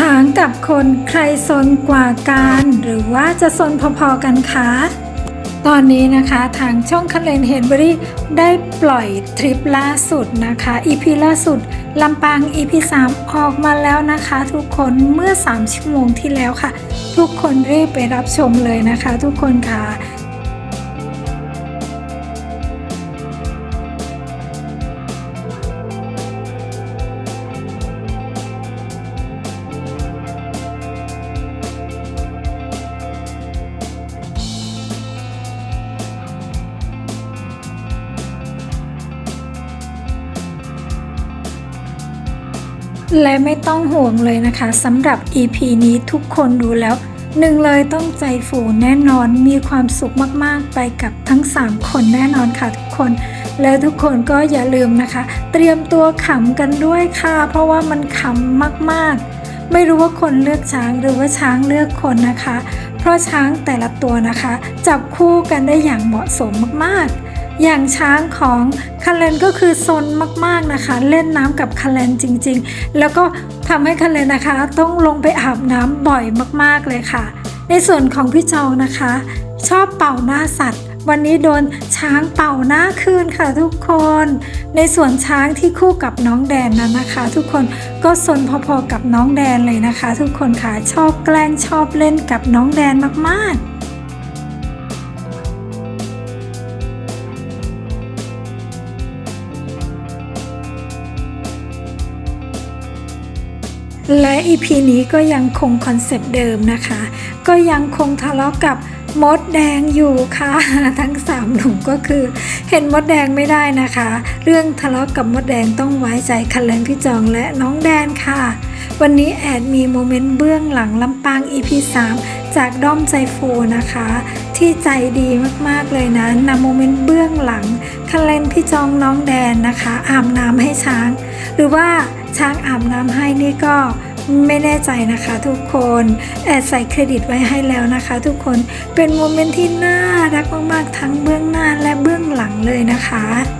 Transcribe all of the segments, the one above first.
ช้างกับคนใครซนกว่ากัน หรือว่าจะซนพอๆกันคะ ตอนนี้นะคะทางช่องคันเลนเฮนบรีได้ปล่อยทริปล่าสุดนะคะ EP ล่าสุดลำปาง EP 3 ออกมาแล้วนะคะ ทุกคนเมื่อ 3 ชั่วโมงที่แล้วค่ะ ทุกคนรีบไปรับชมเลยนะคะ ทุกคนค่ะ และไม่ต้องห่วงเลยนะคะสำหรับ EP นี้ทุกคนดูแล้วหนึ่งเลยต้องใจฟูแน่นอนมีความสุขมากๆ ไปกับทั้ง 3 คนแน่นอนค่ะทุกคน และทุกคนก็อย่าลืมนะคะ เตรียมตัวขำกันด้วยค่ะ เพราะว่ามันขำมากๆ ไม่รู้ว่าคนเลือกช้างหรือว่าช้างเลือกคนนะคะ เพราะช้างแต่ละตัวนะคะ จับคู่กันได้อย่างเหมาะสมมากๆ อย่างช้างของคันเลนก็คือซนมากๆนะคะ เล่นน้ำกับคันเลนจริงๆ แล้วก็ทำให้คันเลนนะคะ ต้องลงไปอาบน้ำบ่อยมากๆเลยค่ะ ในส่วนของพี่จองนะคะ ชอบเป่าหน้าสัตว์วันนี้โดนช้างเป่าหน้าคืนค่ะทุกคน ในส่วนช้างที่คู่กับน้องแดนนั้นนะคะ ทุกคนก็ซนพอๆกับน้องแดนเลยนะคะ ทุกคนค่ะชอบแกล้งชอบเล่นกับน้องแดนมากๆ และ EP นี้ก็ยังคงคอนเซปต์เดิมนะคะ ก็ยังคงทะเลาะกับมดแดงอยู่ค่ะ ทั้งสามหนุ่มก็คือ เห็นมดแดงไม่ได้นะคะ เรื่องทะเลาะกับมดแดงต้องไว้ใจคันเลนพี่จองและน้องแดนค่ะ วันนี้แอดมีโมเมนต์เบื้องหลังลำปาง EP 3 จากด้อมใจฟูนะคะ ที่ใจดีมากๆเลยนะนำโมเมนต์เบื้องหลังคันเลนพี่จองน้องแดนนะคะ อาบน้ำให้ช้าง หรือว่าช้างอาบน้ำให้นี่ก็ไม่แน่ใจนะคะทุกคนแอดใส่เครดิตไว้ให้แล้วนะคะ ทุกคนเป็นโมเมนต์ที่น่ารักมากๆทั้งเบื้องหน้าและเบื้องหลังเลยนะคะ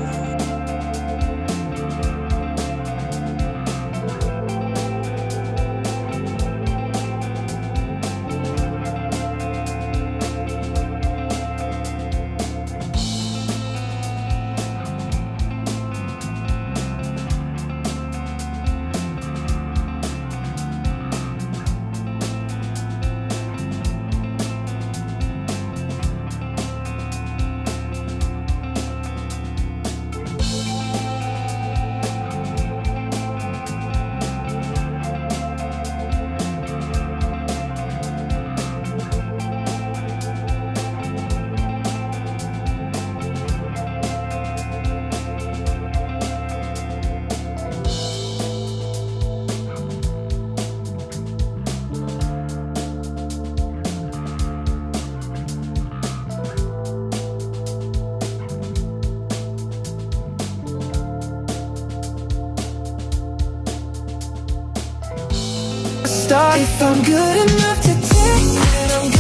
start. If I'm good enough to take, I'm